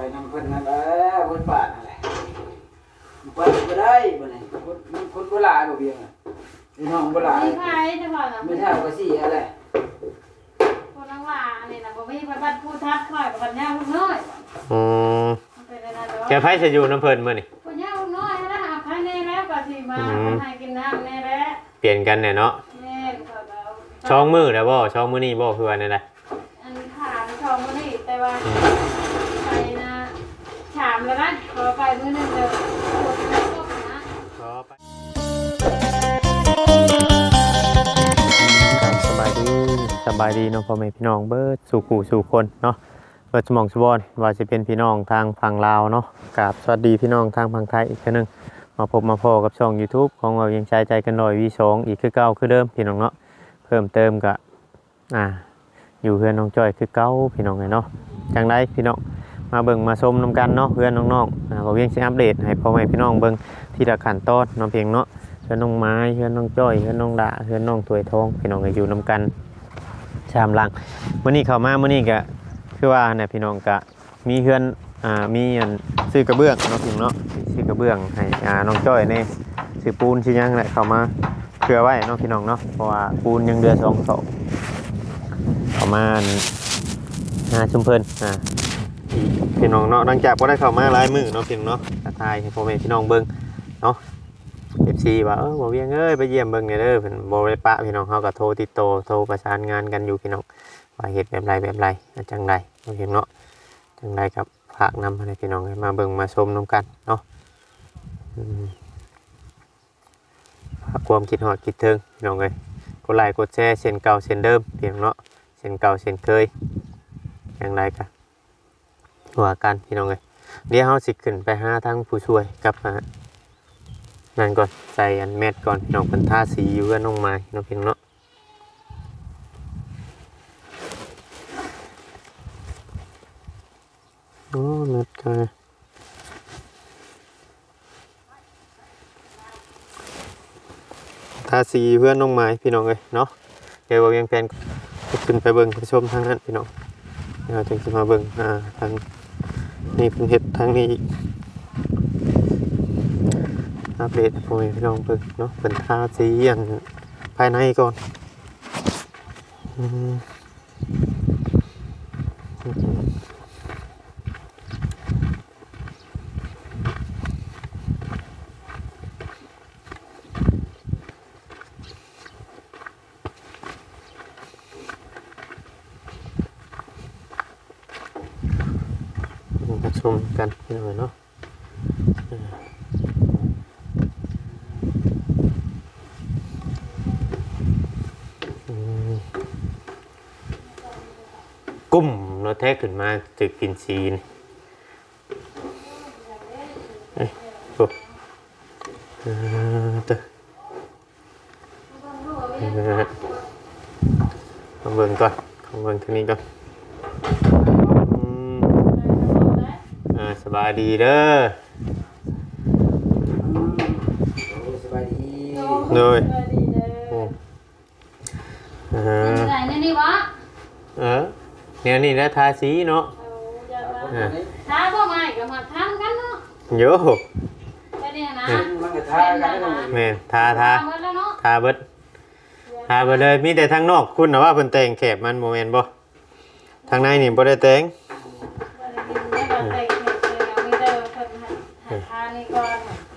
อยน้ำเพิ่นนั่นแหละบนป่านั่นแหละมันไปบ่ได้บ่นี่คนมันคนโบราณบ่เบียงอะพี่น้องโบราณมีใครจะพอนะไม่เท่าก็สิอะไรคนนังว่านี่นะบ่มีไปบ้านผู้ทัดคอยกับบ้านย่าลูกน้อยอืมมันเป็นอะไรเนาะแกไผจะอยู่น้ำเพิ่นมื้อนี่ผู้ย่าลูกน้อยนะหาใครแน่แล้วก็สิมาอืมให้กินน้ำแน่แล้วเปลี่ยนกันเนี่ยเนาะแน่เขาก็เอาช่องมือแล้วบ่ช่องมื้อนี้บ่คือว่าแนั่น แล้วนะขอไปมื้อนึงเด้อปวดหัวตกนะครับสบายดีสบายดีเนาะพ่อแม่พี่น้องเบิดสู่กูสู่คนเนาะเบิดสมองสบอนว่าจะเป็นพี่น้องทางฝั่งลาวเนาะกับสวัสดีพี่น้องทางฝั่งไทยอีกเทื่อนึงมาพบมาพอกับช่อง YouTube ของเรายังใจใจกันหน่อยวีสองอีกคือเก่าคือเดิมพี่น้องเนาะเพิ่มเติมก็อ่าอยู่เพื่อนน้องจ้อยคือเก่าพี่น้องไงเนาะจังไดพี่น้อง มาเบิ่งมาชมนํกันเนาะเพื่อนน้องๆอ่าบ่เวียงสิอัปเดตให้พ่อแม่พี่น้องเบิ่งทีละขั้นตอนน้องเพียงเนาะเพื่อนน้องไม้เพื่อนน้องจ้อยเพื่อนน้องดาเพื่อนน้องถวยทองพี่น้องก็อยู่นํกันชามลังมื้อนี้เข้ามามื้อนี้ก็คือว่าเนี่ยพี่น้องก็มีเพื่อนอ่ามีอันซื้อกระเบื้องเนาะพี่น้องเนาะซื้อกระเบื้องให้อ่าน้องจ้อยนี่ซื้อปูนสิหยังแหละเข้ามาเพื่อไว้เนาะพี่น้องเนาะเพราะว่าปูนยังเดือสองเสาเข้ามาอันหาชุมเพลินอ่า พี่น้องเนาะหลังจากบ่ได้เข้ามาหลายมื้อเนาะพี่น้องเนาะทักทายให้พ่อแม่พี่น้องเบิ่งเนาะเอฟซีว่าเออบ่เวียงเอ้ยไปเยี่ยมเบิ่งหน่ยเด้อเพิ่นบ่ได้ปะพี่น้องเฮาก็โทรติดต่อโทรประสานงานกันอยู่พี่น้องว่าเฮ็ดแบบไรแบบไรจังไดโอเคเนาะจังไดครับฝากนำให้พี่น้องมาเบิ่งมาชมนํกันเนาะความคิดฮอดคิดถึงพี่น้องเอ้ยกดไลค์กดแชร์เช่นเก่าเช่นเดิมพี่น้องเนาะเช่นเก่าเช่นเคยจังไดกับ ก็ว่ากันพี่น้องเอ้ยเดี๋ยวเฮาสิขึ้นไปหาทางผู้ช่วยกับอ่านั่นก่อนใส่อันเม็ดก่อนพี่น้องเป็นท่าสีอยู่กับน้องไม้น้องพี่น้องเนาะโอ้เม็ดกันท่าสีเพื่อนน้องไม้พี่น้องเลยเนาะเดี๋ยวเรายังแพนก็ขึ้นไปเบิ่งไปชมทางนั้นพี่น้องเดี๋ยวจะมาเบิ่งอ่าทาง นี่เพิ่งเห็ดทางนี้อีกอัปเดตให้พ่อแม่พี่น้องเพิ่งเนาะเป็นท่าสีอย่างภายในก่อน ชมกันพี่น้องเนาะกุ้มเราแทกขึ้นมาจะกินซีนเอ้ยโอ้เออเตอะเออเอาเบิ่งก่อนเอาเบิ่งทางนี้ก่อนอืมอ่า สบายดีเด้อโอ้สบายดีเลยโอ้เอเอออไหนนี่นี่วะเออเนี่ยนี่แหละทาสีเนาะเอาอย่าคนมานี้ถ้าบ่มาก็มาทำกันเนาะโยแค่นี้นะมันก็ทากันแล้วแม่นทาทาหมดแล้วเนาะทาเบิดหาไปเลยมีแต่ทางนอกคุณนะว่าเพิ่นแต่งแคบมันโมเมนบ่ทางในนี่บ่ได้แต่ง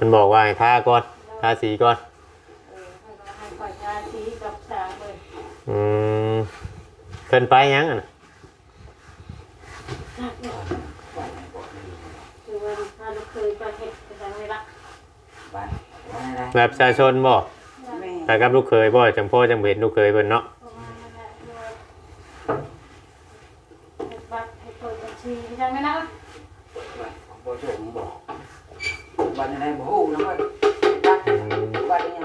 ก่อนเพิ่นบอกว่าให้ทาก่อนทาสีก่อนเออมันก็ให้ก่อนทาสีกับสางเลยอืมเพิ่นไปยังอะน่ะคือว่าถ้าลูกเคยไปเฮ็ดก็ทำไม่ละบ้านบ้านอะไรแบบประชาชนบ่แม่ไปกับลูกเคยบ่จังพ่อจังเห็นลูกเคยเพิ่นเนาะ ประมาณนั้นแหละด้วยเฮ็ดบัตรให้เปิดบัญชีใช่ไหมนะ บ้านของพ่อโจมบอก บ้านอะไรบ่ฮู้นะว่าบ้านอืมบ้านนี้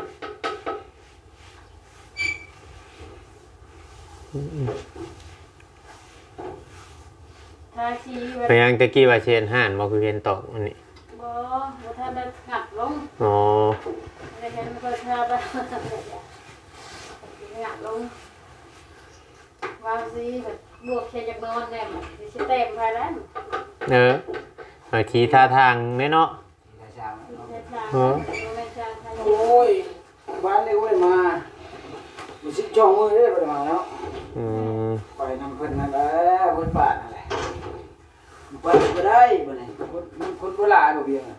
ทาสีไว้ไปยังตะกี้ว่าเชนห่านบ่คือเห็นตอกอันนี้บ่บ่ทันได้ขับลงอ๋อไม่ได้เห็นมันก็ทาไปงัดลงวางสีแบบบวกแค่จากนอนแน่มันสิเต็มไปแล้วเออเออขี่ท่าทางแน่เนาะที่ทาง เนาะเออโอ้ยบ้านเลยเว้ยมามันสิจ้องมือได้บ่ได้มาเนาะอืมไปนำเพิ่นนั่นแหละเพิ่นป่านั่นแหละไปบ่ได้บ่นี่คนมันคนโบราณบ่เบียงอะ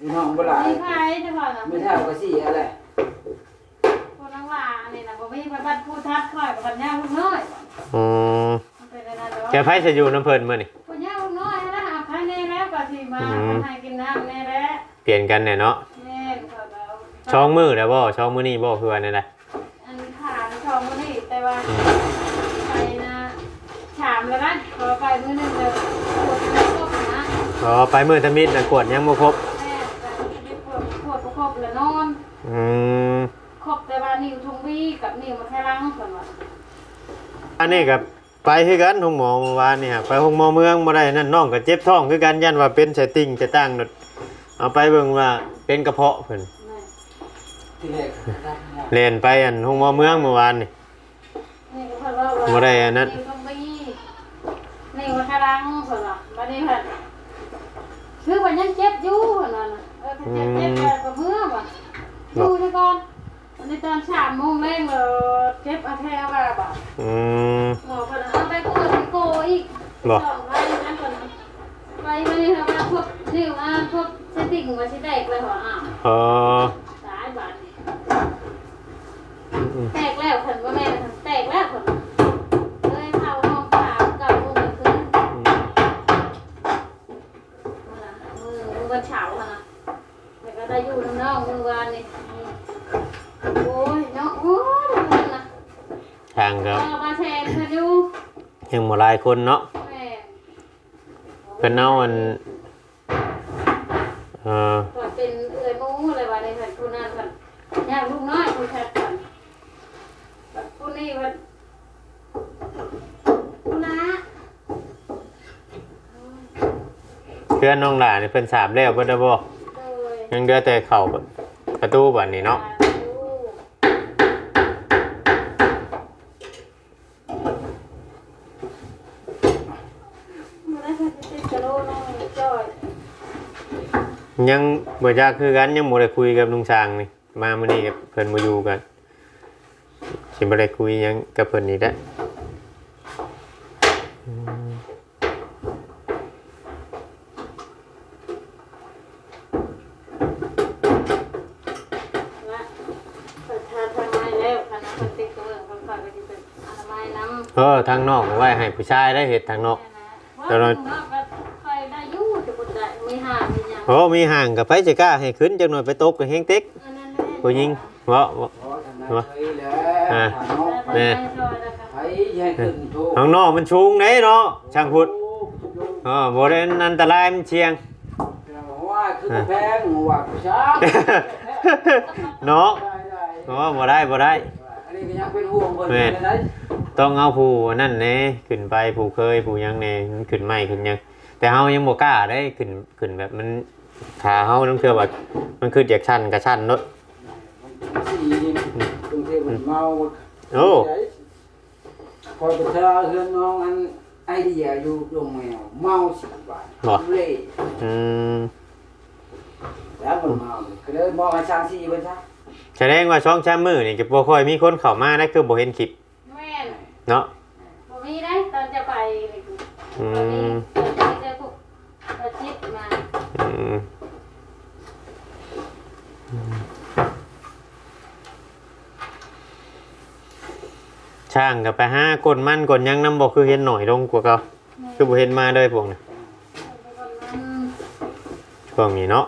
นี่น้องโบราณไม่ใช่จะก่อนนะไม่เท่าก็สิอะไรคนทั้งว่านี่นะผมไม่ไปบ้านผู้ทัดคอยกับบ้านย่าลูกน้อยอ๋อมันเป็นอะไรเนาะแกไผจะอยู่น้ำเพิ่นมื้อนี่คนย่าลูกน้อยนะหาใครแน่แล้วก็สิมาคนให้กินน้ำแน่แล้ว เปลี่ยนกันแน่เนาะแน่ก็แล้วช่องมือแล้วบ่ช่องมื้อนี้บ่คือว่าแนั่นแหละอันขาชองมันนี่แต่ว่าไปนะฉามแล้วนะขอไปมื้อนึงเลยปวดครบนะอ๋อไปมื้อทมิดน่ะกวดยังบ่ครบแม่แต่ไม่ปวดปวดครบแล้วนอนอืมครบแต่ว่านิ้วทงวีกับนิ้วมาแค่ลังก่อนว่าอันนี้ก็ไปคือกันห้องหมอเมื่อวานนี่ฮะไปห้องหมอเมืองบ่ได้นั่นน้องก็เจ็บท้องคือกันยันว่าเป็นไสติ่งจะตั้งนด เอาไปเบิ่งว่าเป็นกระเพาะเพิ่นแม่ที่แรกเล่นไปอันห้องหมอเมืองเมื่อวานนี่ นี่ก็เพราะว่าบ่ได้อันนั้นนิ้วทงวีนิ้วมาแค่ลังก่อนว่าบัดนี้ค่ะคือว่ายังเจ็บอยู่ก่อนว่าน่ะเออถ้าเจ็บเจ็บไปก็เมื่อว่ะดูซะก่อนอันนี้ตอนสามโมงแรงเราเจ็บอาแทว่าบ่ะอืม หมอก็เอาไปโกดโกอีกบ่ สองไว้นั่นก่อนนะไปไม่ได้ทำมาพวก นิ้วอะพวกเซตติ้งมาสิแตกเลยเหรออ้าวอ๋อสายบาดนี่แตกแล้วขันว่าแม่ขันแตกแล้วขันเลยเข้าห้องผ่าเก่ามือขึ้นมือมือวันเฉาค่ะนะแต่ก็ได้อยู่น้องมือวานนี่โอ้ยน้องโอ้ยนะทางก็เอามาแทนเธออยู่ยังบ่หลายคนเนาะแม่ เพิ่นเอาอันเอ่อ ก่อนเป็นเอ่ยมูอะไร วะในขันคุณนั่นขันย่ากลูกน้อยคุณแทนขันแบบคุณนี่วันคุณนะเพื่อนน้องหลานนี่เพิ่นสามแล้วเพิ่นได้บ่โดยยังเหลือแต่เข้าประตูบัดนี้เนาะด้แค่ติดกระโดดน้องจอย ยังบ่อยากคือกันยังบ่ได้คุยกับลุงช้างนี่มามื้อนี้กับเพิ่นบ่อยู่กันสิบ่ได้คุยหยังกับเพิ่นนี่แหละอืมนะเปิดทางทางไม้แล้วคณะคนติดตัวคนคอยไปที่เป็นอนามัยน้ำเออทางนอกเอาไว้ให้ผู้ชายได้เฮ็ดทางนอกเพราะว่าก็คอยได้ยู่จะบุญได้ไม่ห่างไม่ยัง โอ้มีห่างกับไผสิกล้าให้ขึ้นจักหน่อยไปตบกับเฮงเต็กอันนั้นแหละผู้หญิงเว้าเว้าอ๋อทำได้เคยแล้วทางนอกแม่ไปให้ขึ้นโทรข้างนอกมันสูงเด้เนาะช่างพุทธเออบ่ได้อันตรายมันเชียงว่าคือแพงว่าผู้ชายเนาะได้ได้เพราะว่าบ่ได้บ่ได้อันนี้ก็ยังเป็นห่วงเพิ่นเลยนะต้องเอาผู้นั่นแหน่ขึ้นไปผู้เคยผู้หยังแหน่มันขึ้นไม่ขึ้นหยัง แต่เฮายังบ่กล้าได้ขึ้นขึ้นแบบมันขาเฮาต้องเชื่อว่ามันขึ้นจากชั้นกับชั้นเนาะสีนี่กรุงเทพมันเมาโอ้พอไปเจอเฮือนน้องอันไอเดียอยู่โรงแมวเมาสิบบาทเล่อืมแล้วมันเมาก็เลยบอกให้ช่างสีเพิ่นซะแสดงว่าช่องช้ำมือนี่ก็บ่ค่อยมีคนเข้ามาได้คือบ่เห็นคลิปแม่นเนาะผมมีได้ตอนจะไปอืตอนนี้ม ตอนนี้เจอพวกอาชิตมา อืม ช่างก็ไปหากดมันกดหยังนำบ่คือเห็นหน่อยลงกว่าเก่าคือบ่เห็นมาเลยพวกนี้ช่วงนี้เนาะ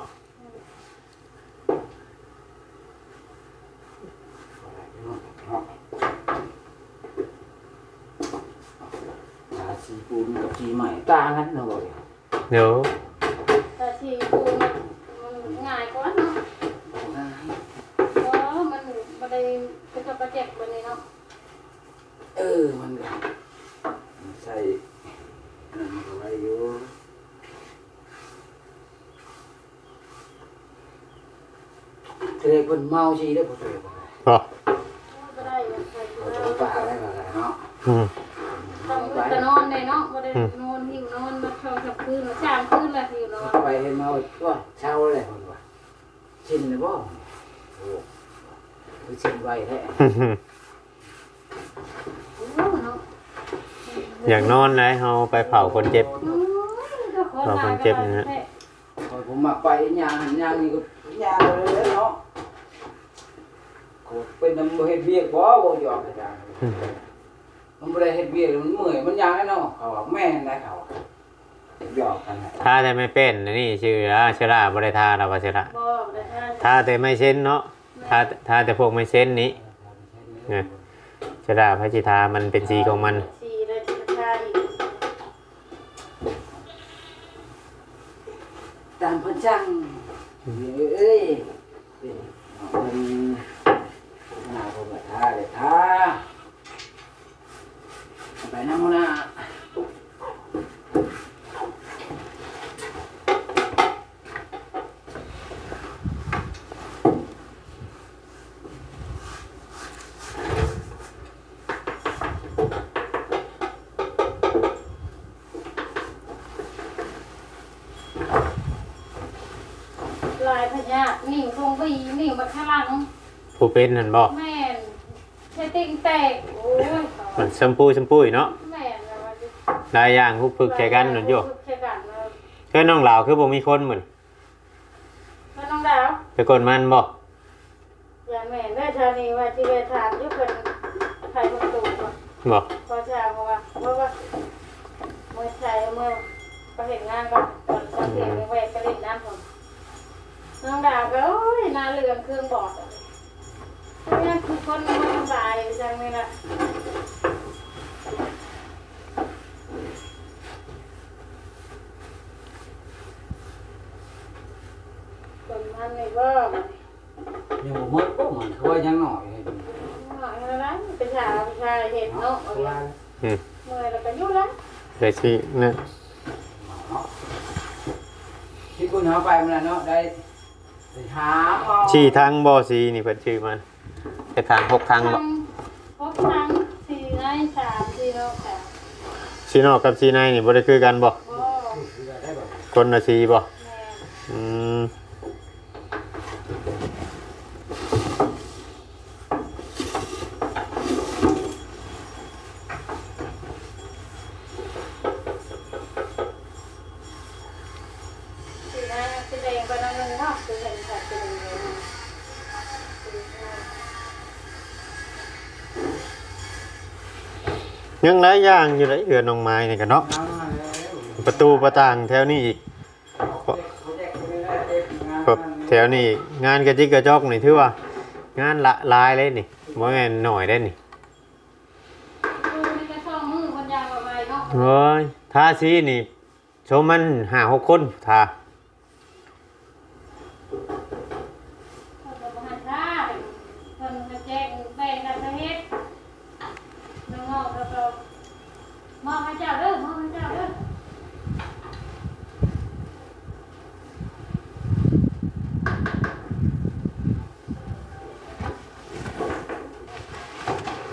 สีปูนกับสีใหม่ต่างกันเนาะเดี๋ยวแต่ชีปูมันมันง่ายกว่าเนาะเพราะมันมันได้เป็นตัวประเจ็บวันนี้เนาะเออมันก็ใส่นั่นเอาไว้อยู่เทเลเพิ่นเมาสิได้อบ่เทเลพอก็ได้ใส่บ่เทเลป่าได้ก็ได้เนาะอืมต้องจะนอนเลยเนาะบ่ได้นอนหิวนอนมาชอบกับคืนมาสามคืนละหิวนอนว่าเช่าอะไรคนว่าชินเลยบ่โอ้คือชินไวแท้อ้เนาะ อยากนอนเลยเฮาไปเผาคนเจ็บอืมก็คนเราคนเจ็บนะฮะพอผมมาไปยางหันยางนี่ก็ยางเลยเนาะโคตรเป็นน้ำเฮ็ดเวียกบ่บ่ยอมอาจารย์มันบ่ได้เฮ็ดเวียกมันเมื่อยมันยางแน่เนาะเขาว่าแม่นได้เขาหยอกกันนะถ้าแต่ไม่เป็นอันนี่ชื่ออ่าชราบริทาเราว่าชราบ่ได้ทานถ้าแต่ไม่เช่นเนาะถ้าถ้าแต่พวกไม่เช่นนี้ เนี่ยชราพระจิทามันเป็นสีของมันสีได้ที่ทาอีก ตามพันจังเอ้ยเป็นมันหน้าผมก็ท่าเลยท่าไปน้ำมันนะ ผู้เป็นนั่นบอกแม่นใช้ติ่งแตกโอ้ยมันชมพูชมพูเนาะแม่นแล้วว่าสิหลายอย่างคุกพึกแค่กันหนุนอยู่ฝึกแค่กันเนาะเพื่อนน้องลาวคือบ่มีคนเหมือนแล้วน้องดาวไปกดมันบอกอย่าแม่นได้ชานีว่าที่เวทานอยุเป็นไทยประตูก่อนบอกพอชาเพราะว่าเพราะว่าเมื่อชายเมื่อไปเห็นงานก่อนตอนสังเกตไปไปเล่นน้ำผมน้องดาวก็โอ้ยหนาเหลืองเครื่องบอดอะ นี่คือคนมันสบายจังเลยนะคนมันนี่ว่ามันยังบ่หมดก็มันคือว่ายังหน่อยให้ดูหน่อยอะไรเป็นชาเป็นชาเห็ดเนาะเอาอย่างเมื่อยแล้วก็ยุ่งละเดี๋ยวสินะเนาะที่คุณเอาไปมันน่ะเนาะได้ไปหาเอา ชี้ทางบ่อสีนี่เพิ่นชื่อมัน แต่ทางหกทางบ่พบทั้งสี่ในสามสี่โลค่ะสีนอกกับสีในนี่บ่ได้คือกันบ่ก็ได้บ่คนละสีบ่แม่ อืม สี่ในสีแดงไปนั่งนึงเนาะคือเห็นค่ะสีแดงเลยสี่ใน ยังหลายอย่างอยู่เลยเอือนองไม้นี่กันเนาะประตูประต่างแถวนี้อีกแยกไปเรื่อยๆเด็กงานแบแถวนี้งานกระจิกกระจอกนี่ถือว่า งานละลายเลยนี่บ่แม่นหน่อยได้นี่คือมีกระช่องมือคนยางมาไว้เนาะเฮ้ยทาสีนี่ชมมันหาหกคนทา คนจะมาหาท่าคนจะแจ้งแบ่งกันจะเฮ็ดน้องๆแล้วก็มองให้เจ้าเด้อมองให้เจ้าเด้อ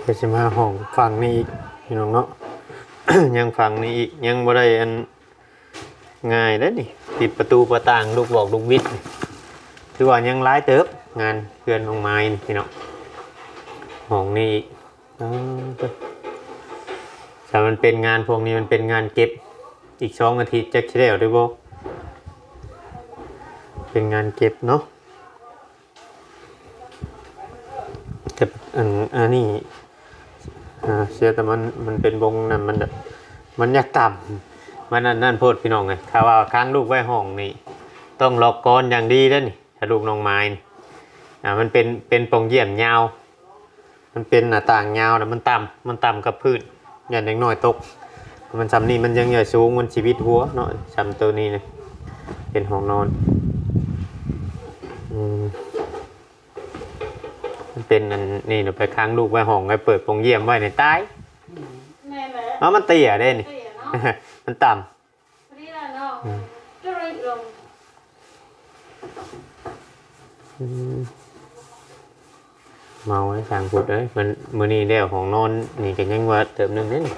ก็สิมาห้องฝั่งนี้อีกพี่น้องเนาะ ยังฝั่งนี้อีกยังบ่ได้อันง่ายเด้อนี่ปิดประตูประต่างลูกบอกลูกวิทย์ถือว่ายังหลายเติบงานเพื่อนของไม้พี่น้องห้องนี้อีกอ้าวเด้อแต่มันเป็นงานพวกนี้มันเป็นงานเก็บอีกสองอาทิตย์จะได้หรือบ่เป็นงานเก็บเนาะแต่อันอันนี้อ่ เชื่อแต่มันมันเป็นวงนั่นมันมันยากต่ำมันนั่นนั่นโพดพี่น้องไงถ้าว่าค้างลูกไว้ห้องนี่ต้องล็อกกอนอย่างดีแล้วนี่ถ้าลูกน้องไม้นี่อ่ามันเป็นเป็นปองเยี่ยมยาว มันเป็นหน้าต่างยาวแต่มันต่ำมันต่ำกับพื้นอย่างเด็กน้อยตก มันซ้ำนี่มันยังใหญ่สูงมันชีวิตหัวเนาะซ้ำตัวนี้เลยเป็นห้องนอนอืม มันเป็นอันนี่เดี๋ยวไปค้างลูกไว้ห้องไว้เปิดปองเยี่ยมไว้ในใต้แม่แหละอ๋อมันเตี้ยเด้นี่เตี้ยเนาะ มันต่พอดีละเนาะจะรีบลงำอืมเมาไอ้สางพุดเอ้ยมันมือนี้เดียวของนอนนี่กันยังว่าเติมหนึงเด้นี่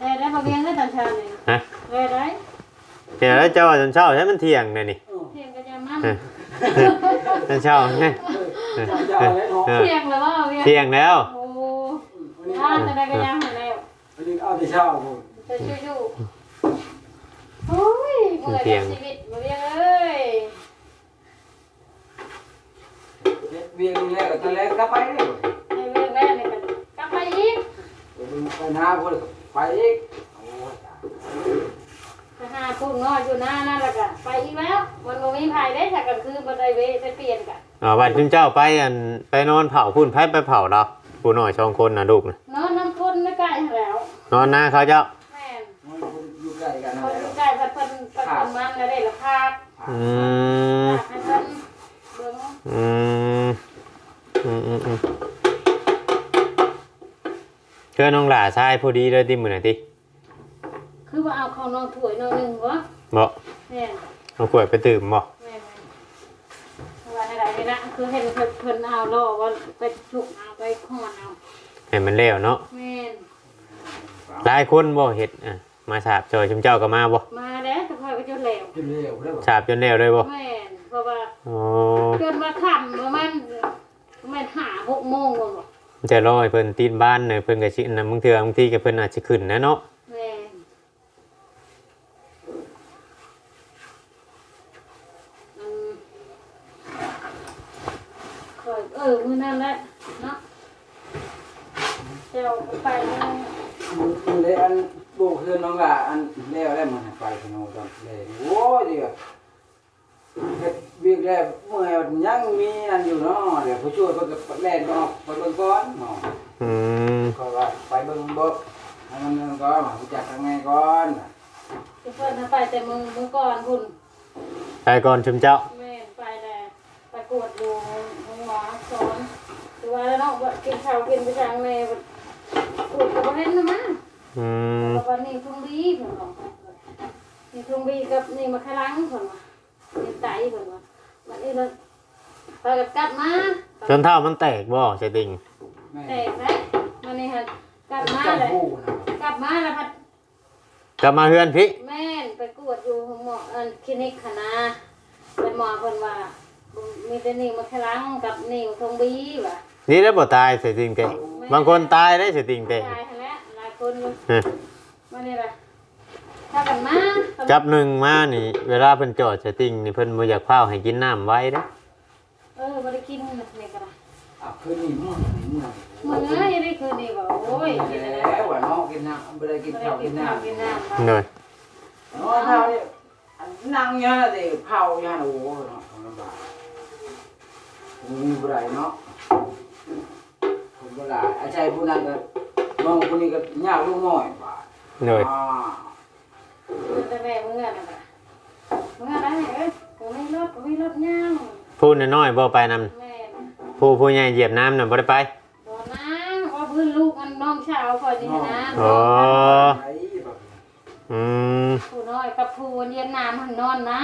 แม่ได้มาเบี้ยงได้ตอนเช้าเลยฮะแม่ได้เดี๋ยวแล้วเจ้าจนเช้าใช่มันเที่ยงเลยนี่เออเที่ยงก็จะมันเออจนเช้าไง เจ้าเจ้าแล้วเนาะเออเที่ยงแล้วว่าเวียเที่ยงแล้วโอ้วันนี้ย่านจะได้ก็ย่างให้แล้ววันนี้เอาแต่เช้าพุ่นจะอยู่ๆโอ้ยเมื่อยกับชีวิตบ่เวียงเอ้ยเฮ็ดเวียงนี่แหละก็ตะแลกกลับไปเลยในเรื่องแรกนี่ก็กลับไปอีกไปหาพุ่นไปอีกโอ้ยตาย ไปหาพุ่งน้อยอยู่หน้านั่นแหละก็ไปอีกแล้วมันบ่มีไผได้ถ้ากันคือบ่ได้เวได้เปลี่ยนกันอ๋อวันคุณเจ้าไปอันไปนอนเผาพุ่นไผไปเผาเราผู้น้อยสองคนนะลูกนะนอนน้ำพ่นไม่ใกล้แล้ว นอนหน้าเขาเจ้าแม่นมันคนอยู่ใกล้กันนั่นคนแหละอยู่ใกล้เพิ่นเพิ่นเพิ่นเพิ่นมันแล้วได้ละภาคอืมภาคให้เพิ่นเบิ่งอืมอืมอืมอืมเชื่อน้องหล่าชายพอดีเลยติมือไหนอยติ คือว่าเอาของน้องถ้วยน้องหนึงบ่บอกแม่นน้องขวดไปตื่มบอกแม่นๆว่าอะไรนี่นะคือเห็นเพิ่นเพิ่นเอาล่อว่าไปฉุกเอาไปขอนเอาให้มันแล้วเนาะแม่นหลายคนบ่เห็ดอะมาสาบจอยชุมเจ้าก็มาบ่มาแล้วแต่ค่อยก็จะแล้วกินเร็วได้บ่สาบจนแล้วเลยบ่แม่นเพราะว่าโอ้จนมาค่ำประมาณประมาณห้าหกโมงบ่บอกมันจะรอให้เพิ่นตีนบ้านเนยเพิ่นก็สินะบางเทื่อบางทีก็เพิ่นอาจสิขึ้นนะเนาะ แม่นอืมค่อย เออมือนั้นแหละเนาะเจ้าไปเนาะมันได้อันโบกคือน้องล่ะอันแล้วแล้วมันไปพนมตอนเลยโอ้ยเดี๋ยวเฮ็ดเวียกแล้วเมื่อยยังมีอันอยู่เนาะเดี๋ยวผู้ช่วยเพิ่นก็แล่นออกไปเบิ่งก่อนเนาะอืมก็ว่าไปเบิ่งบ่ให้มันนั่นก่อนรู้จักทางไงก่อนเพิ่นน่ะไปแต่มือมือก่อนพุ่นไปก่อนชุมเจ้าแม่นไปแล้วไปกวดดู วาแล้วเนาะว่ากินข้าวกินไปทางแม่กวดก็บ่เห็นนะมั้งอืมเพราะว่านี่ทุ่งบีเพิ่นบอกนี่ทุ่งบีกับนี่มะขะลังเพิ่นว่านี่ไตเพิ่นว่ามันนี่เราไปกับกลับมาจนเท่ามันแตกบ่ใช่ติงแม่แตกนะมันนี่ฮะกลับมาจังเลยผู้นะกลับมาแล้วพัดกลับมาเฮือนพี่ แม่นไปกวดอยู่หมออันคลินิกคณะแต่หมอเพิ่นว่ามีแต่นี่มะขะลังกับนี่ทุ่งบีว่ะ นี่ได้บ่ตายใช่ติงเตะบางคนตายได้ใช่ติงเตะตายแล้วหลายคนอยู่เออมานี่ล่ะถ้ากันมาจับหนึ่งมานี่ เวลาเพิ่นจอดใช่ติงนี่เพิ่นบ่อยากพาให้กินน้ำไว้เด้อเออบ่ได้กินนี่ก็ได้อะคืนนี้มื้อนี้มื้อมื้อนี้ยังได้คืนนี้บ่โอ้ยกินอะไรแล้วว่าน้องกินน้ำบ่ได้กินข้าวกินน้ำกินน้ำหน่อยนอนเท่านี่อันนั่งอยู่นั่นน่ะสิเผาอยู่นั่นโอ้โหเนาะลำบากมีบ่ได้เนาะ ผมบ่ได้อาชัยผู้นั้นก็น้องผู้นี้ก็ยากลูกน้อยบาดหน่อยอ่าแต่แม่มื้อนั้นน่ะมื้อนั้นเอ้ยก็ไม่รถก็ไม่รถย่างพูดน้อยๆบ่ไปนำแม่ผู้ผู้ใหญ่เหยียบน้ำน่ะบ่ได้ไป บ่นะว่าพื้นลูกมันน้องสาวคอยนี่นะอ๋อ ไอ้แบบอืมผู้น้อยกับผู้เรียนน้ำหันนอนนะ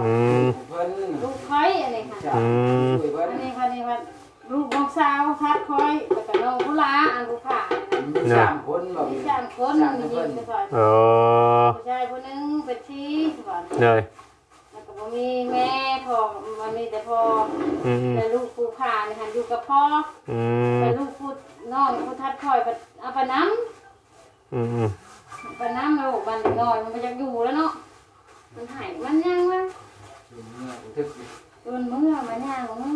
อืมเพิ่นลูกค่อยอันนี้ค่ะจ้ะอืมช่วยเพิ่นอันนี้ค่ะนี่ค่ะ ลูกน้องสาวทัดค่อยแล้วก็น้องผู้ลาอันผู้ขามีสามคนแบบมีนี้สามคนมียิงไปก่อนโอ้ผู้ชายคนนึงเป็นชี้ก่อนเลยแล้วก็บ่มีแม่พ่อมันมีแต่พ่ออืมแต่ลูกผู้ขานี่ค่ะอยู่กับพ่ออืมแต่ลูกผู้น้องผู้ทัดคอยไปเอาไปน้อืมอืมำไปน้ำแล้วบันน้อยมันไปจะอยู่แล้วเนาะ มันหายมันยังวะทึกโดนเมื่อมันยังเมื่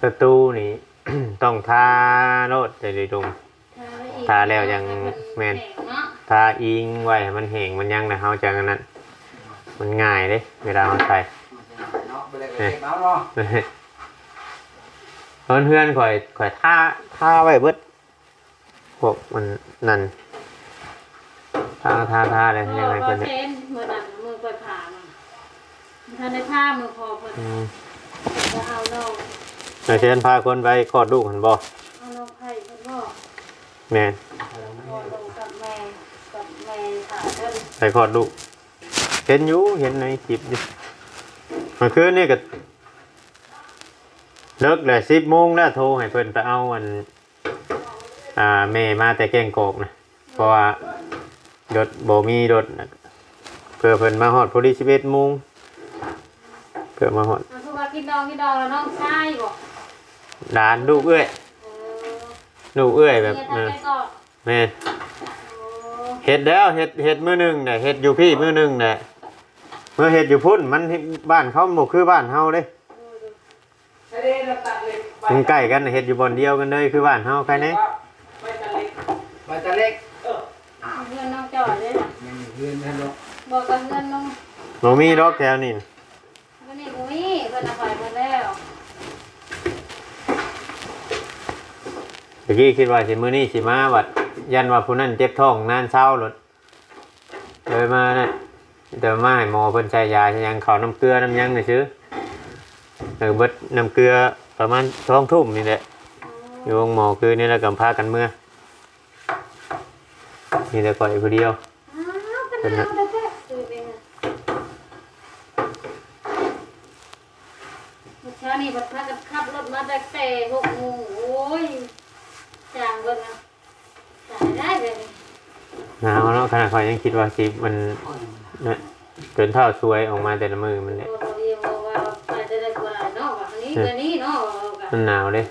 ประตูนี่ ต้องทาโลดแต่ดีดงทาแล้วยังแม่นเนาะทาอิงไว้ให้มันแห้งมันยังนะเฮาจังอันนั้น มันง่ายเด้เวลาเราใส่ เนาะไปเลยก็เก็บเอาเนาะเพื่อนเพื่อนๆข่อยข่อยท่าท่าไว้เบิดพวกมันนั่นท่าท่าท่าอะไรเอยังอไงพอเพิ่นเนี่ยเซนมือนั่นมือไปผ่ามันท่านในผ้ามือพอเพิ่นอืมจะเอาน้อง เดี๋ยวเชิญพาคนไปคลอดลูกหันบ่เอาน้องไผ่เพิ่นบอกแม่นพ่อลงกับแม่กับแม่ผ่าเพิ่นไปคลอดลูกเห็นอยู่เห็นในคลิปอยู่เมื่อคืนนี่ก็เลิกเลยสิบโมงแล้วโทรให้เพิ่นไปเอาอัน อ่าแม่มาแต่แกงกอกนะเพราะว่ารถบ่มีรถน่ะเพื่อเพิ่นมาฮอดพอดีสิบเอ็ดโมงเพื่อมาฮอดอะคือว่ากินดองกินดองแล้วน้องชายบอก ร้านลูกเอ้ยเออลูกเอ้ยแบบเนี่ยเอแต่อแกก็แม่นโอ้เฮ็ดแล้วเฮ็ดเฮ็ดมื้อหนึงน่ะเฮ็ดอยู่พี่มื้อหนึงน่ะเมื่อเฮ็ดอยู่พุ่นมันเฮ็ดบ้านเขาบ่คือบ้านเฮาเด้ไม่ได้เราตัดเหล็กไปมันใกล้กันน่ะเฮ็ดอยู่บ่อนเดียวกันเลยคือบ้านเฮาใครแน่ไปตัดเหล็กไปตัดเหล็กเออเพื่อนน้องจอยเลยนะมันอยู่เพื่อนนั่นเนาะบอกกับเพื่อนน้องบ่มีดอกแถวนี้น่ะวันนี้กูมีเพื่อนเอาไปหมด แล้วเมื่อกี้คิดว่าสิมื้อนี้สิมาบัดยันว่าผู้นั้นเจ็บท้องนานเช้าโลดเลยมาน่ะเดี๋ยวมาให้หมอเพิ่นใช้ยาใช้หยังเขาน้ำเกลือน้ำหยังน่ซื้อเออเบิดน้ำเกลือประมาณ2ทุ่มนี่แหละอยู่ห้องหมอคือนี่แหละกำพากันเมื่อนี่แต่ก่อยผู้เดียวอ้าวกันแล้วเด้อคือเป็นไงเมื่อเช้านี้บัดพากันขับรถมาแต่แต่หกโมงโอ้ยจางเบิดนะตายได้เลยนี่ หนาวเนาะขนาดข่อยยังคิดว่าสิมันเนี่ยเกินเท่าช่วยออกมาแต่ละมือมันเนี่ยโอ้เราเรียกว่าว่าไปจะได้กว่าเนาะว่าอันนี้อันนี้เนาะว่ากันมันหนาวเลย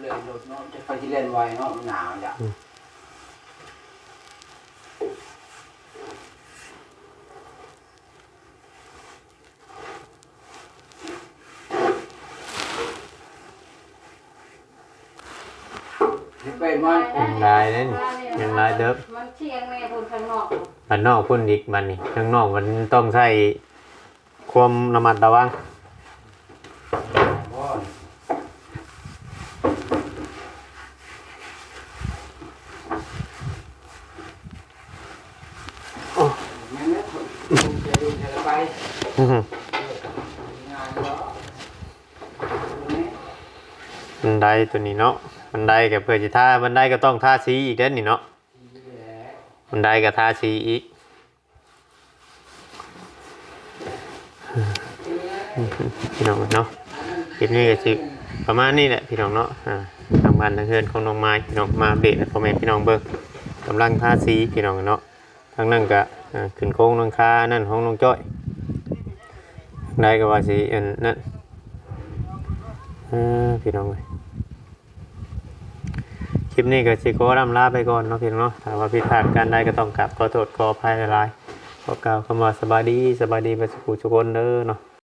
เลยรถเนาะจะไปที่เล่นไวเนาะมันหนาวจ้ะไปมันยังลายเลยนี่ ยังลายเดิบมันเชียงแม่คนข้างนอกบันนอกพุ่นอีกบันนี่ข้างนอกมันต้องใช้ความระมัดระวังงั้นนะจะดูจะไปอื้อหืองานเนาะบันไดตัวนี้เนาะบันไดกับเพื่อจะท่าบันไดก็ต้องท่าสีอีกเด้นนี่เนาะ บันได้ก็ท่าสีอีกพี่น้องเนาะคลิปนี้ก็สิประมาณนี้แหละพี่น้องเนาะอ่าทางบ้านทางเฮือนของน้องไม้พี่น้องมาอัปเดตให้พ่อแม่พี่น้องเบิ่งกำลังทาสีพี่น้องเนาะทางนั้นก็อ่าขึ้นโค้งนังคานั่นของน้องจ้อยได้ก็ว่าสิอันนั่นพี่น้องเอ้ย ลิปนี้ก็สิโก้รำลาไปก่อนเนาะพี่น้องเนาะถ้าว่าผิดพลาดกันได้ก็ต้องกลับขอโทษขออภัยหลายๆขอกล่าวคำว่าสบายดีสบายดีไปสุขสุขคนเด้อเนาะ